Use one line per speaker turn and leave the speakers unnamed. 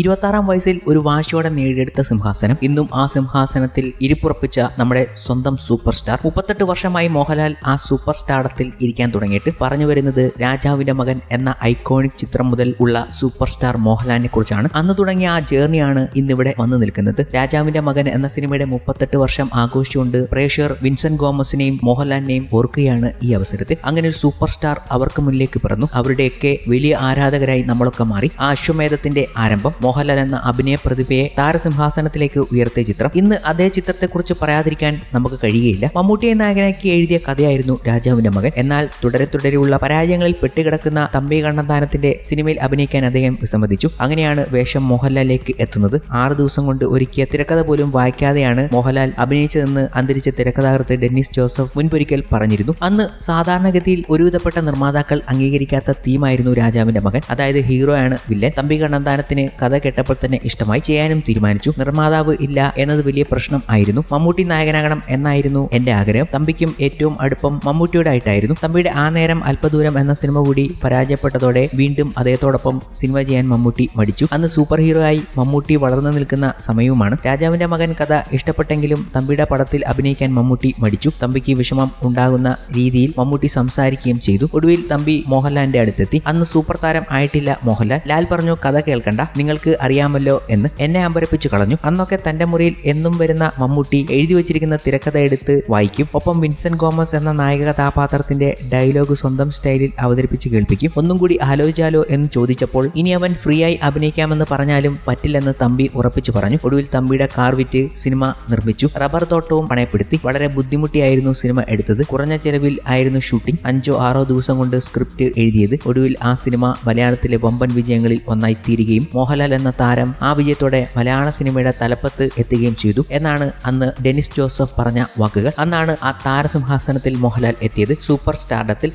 ഇരുപത്താറാം വയസ്സിൽ ഒരു വാശിയോടെ നേടിയെടുത്ത സിംഹാസനം. ഇന്നും ആ സിംഹാസനത്തിൽ ഇരിപ്പുറപ്പിച്ച നമ്മുടെ സ്വന്തം സൂപ്പർ സ്റ്റാർ മുപ്പത്തെട്ട് വർഷമായി മോഹൻലാൽ ആ സൂപ്പർ സ്റ്റാർഡത്തിൽ ഇരിക്കാൻ തുടങ്ങിയിട്ട് പറഞ്ഞു വരുന്നത് രാജാവിന്റെ മകൻ എന്ന ഐക്കോണിക് ചിത്രം മുതൽ ഉള്ള സൂപ്പർ സ്റ്റാർ മോഹൻലാലിനെ കുറിച്ചാണ്. അന്ന് തുടങ്ങിയ ആ ജേർണിയാണ് ഇന്നിവിടെ വന്നു നിൽക്കുന്നത്. രാജാവിന്റെ മകൻ എന്ന സിനിമയുടെ മുപ്പത്തെട്ട് വർഷം ആഘോഷിച്ചുകൊണ്ട് പ്രേക്ഷകർ വിൻസെന്റ് ഗോമസിനെയും മോഹൻലാലിനെയും ഓർക്കുകയാണ് ഈ അവസരത്തിൽ. അങ്ങനെ ഒരു സൂപ്പർ സ്റ്റാർ അവർക്ക് മുന്നിലേക്ക് പിറന്നു. അവരുടെയൊക്കെ വലിയ ആരാധകരായി നമ്മളൊക്കെ മാറി. ആ അശ്വമേധത്തിന്റെ ആരംഭം മോഹൻലാൽ എന്ന അഭിനയ പ്രതിഭയെ താരസിംഹാസനത്തിലേക്ക് ഉയർത്തിയ ചിത്രം. ഇന്ന് അതേ ചിത്രത്തെക്കുറിച്ച് പറയാതിരിക്കാൻ നമുക്ക് കഴിയുകയില്ല. മമ്മൂട്ടിയെ നായകനാക്കി എഴുതിയ കഥയായിരുന്നു രാജാവിന്റെ മകൻ. എന്നാൽ തുടരെ തുടരെയുള്ള പരാജയങ്ങളിൽ പെട്ടുകിടക്കുന്ന തമ്പി കണ്ണന്താനത്തിന്റെ സിനിമയിൽ അഭിനയിക്കാൻ അദ്ദേഹം വിസമ്മതിച്ചു. അങ്ങനെയാണ് വേഷം മോഹൻലാലിലേക്ക് എത്തുന്നത്. ആറ് ദിവസം കൊണ്ട് ഒരുക്കിയ തിരക്കഥ പോലും വായിക്കാതെയാണ് മോഹൻലാൽ അഭിനയിച്ചതെന്ന് അന്തരിച്ച തിരക്കഥാകൃത്ത് ഡെന്നിസ് ജോസഫ് മുൻപൊരിക്കൽ പറഞ്ഞിരുന്നു. അന്ന് സാധാരണഗതിയിൽ ഒരുവിധപ്പെട്ട നിർമ്മാതാക്കൾ അംഗീകരിക്കാത്ത തീമായിരുന്നു രാജാവിന്റെ മകൻ. അതായത് ഹീറോയാണ് വില്ലൻ. തമ്പി കണ്ണന്താനത്തിന് കഥ കേട്ടപ്പോൾ തന്നെ ഇഷ്ടമായി ചെയ്യാനും തീരുമാനിച്ചു. നിർമ്മാതാവ് ഇല്ല എന്നത് വലിയ പ്രശ്നം ആയിരുന്നു. മമ്മൂട്ടി നായകനാകണം എന്നായിരുന്നു എന്റെ ആഗ്രഹം. തമ്പിക്കും ഏറ്റവും അടുപ്പം മമ്മൂട്ടിയുടെ ആയിട്ടായിരുന്നു തമ്പിയുടെ ആ നേരം അല്പദൂരം എന്ന സിനിമ കൂടി പരാജയപ്പെട്ടതോടെ വീണ്ടും അദ്ദേഹത്തോടൊപ്പം സിനിമ ചെയ്യാൻ മമ്മൂട്ടി മടിച്ചു. അന്ന് സൂപ്പർ ഹീറോ ആയി മമ്മൂട്ടി വളർന്നു നിൽക്കുന്ന സമയവുമാണ്. രാജാവിന്റെ മകൻ കഥ ഇഷ്ടപ്പെട്ടെങ്കിലും തമ്പിയുടെ പടത്തിൽ അഭിനയിക്കാൻ മമ്മൂട്ടി മടിച്ചു. തമ്പിക്ക് വിഷമം ഉണ്ടാകുന്ന രീതിയിൽ മമ്മൂട്ടി സംസാരിക്കുകയും ചെയ്തു. ഒടുവിൽ തമ്പി മോഹൻലാലിന്റെ അടുത്തെത്തി. അന്ന് സൂപ്പർ താരം ആയിട്ടില്ല മോഹൻലാൽ. ലാൽ പറഞ്ഞു കഥ കേൾക്കണ്ട. നിങ്ങൾക്ക് അറിയാമല്ലോ എന്ന് എന്നെ അമ്പരപ്പിച്ചു കളഞ്ഞു. അന്നൊക്കെ തന്റെ മുറിയിൽ എന്നും വരുന്ന മമ്മൂട്ടി എഴുതി വെച്ചിരിക്കുന്ന തിരക്കഥ എടുത്ത് വായിക്കും. ഒപ്പം വിൻസെന്റ് ഗോമസ് എന്ന നായക കഥാപാത്രത്തിന്റെ ഡയലോഗ് സ്വന്തം സ്റ്റൈലിൽ അവതരിപ്പിച്ച് കേൾപ്പിക്കും. ഒന്നും കൂടി ആലോചിച്ചാലോ എന്ന് ചോദിച്ചപ്പോൾ ഇനി അവൻ ഫ്രീ ആയി അഭിനയിക്കാമെന്ന് പറഞ്ഞാലും പറ്റില്ലെന്ന് തമ്പി ഉറപ്പിച്ചു പറഞ്ഞു. ഒടുവിൽ തമ്പിയുടെ കാർ വിറ്റ് സിനിമ നിർമ്മിച്ചു. റബ്ബർ തോട്ടവും പണയപ്പെടുത്തി. വളരെ ബുദ്ധിമുട്ടിയായിരുന്നു സിനിമ എടുത്തത്. കുറഞ്ഞ ചെലവിൽ ആയിരുന്നു ഷൂട്ടിംഗ്. അഞ്ചോ ആറോ ദിവസം കൊണ്ട് സ്ക്രിപ്റ്റ് എഴുതിയത്. ഒടുവിൽ ആ സിനിമ മലയാളത്തിലെ വമ്പൻ വിജയങ്ങളിൽ ഒന്നായി തീരുകയും മോഹൻലാൽ എന്ന താരം ആ വിജയത്തോടെ മലയാള സിനിമയുടെ തലപ്പത്ത് എത്തുകയും ചെയ്തു എന്നാണ് അന്ന് ഡെനിസ് ജോസഫ് പറഞ്ഞ വാക്കുകൾ. അന്നാണ് ആ താരസിംഹാസനത്തിൽ മോഹൻലാൽ എത്തിയത് സൂപ്പർ സ്റ്റാർഡത്തിൽ.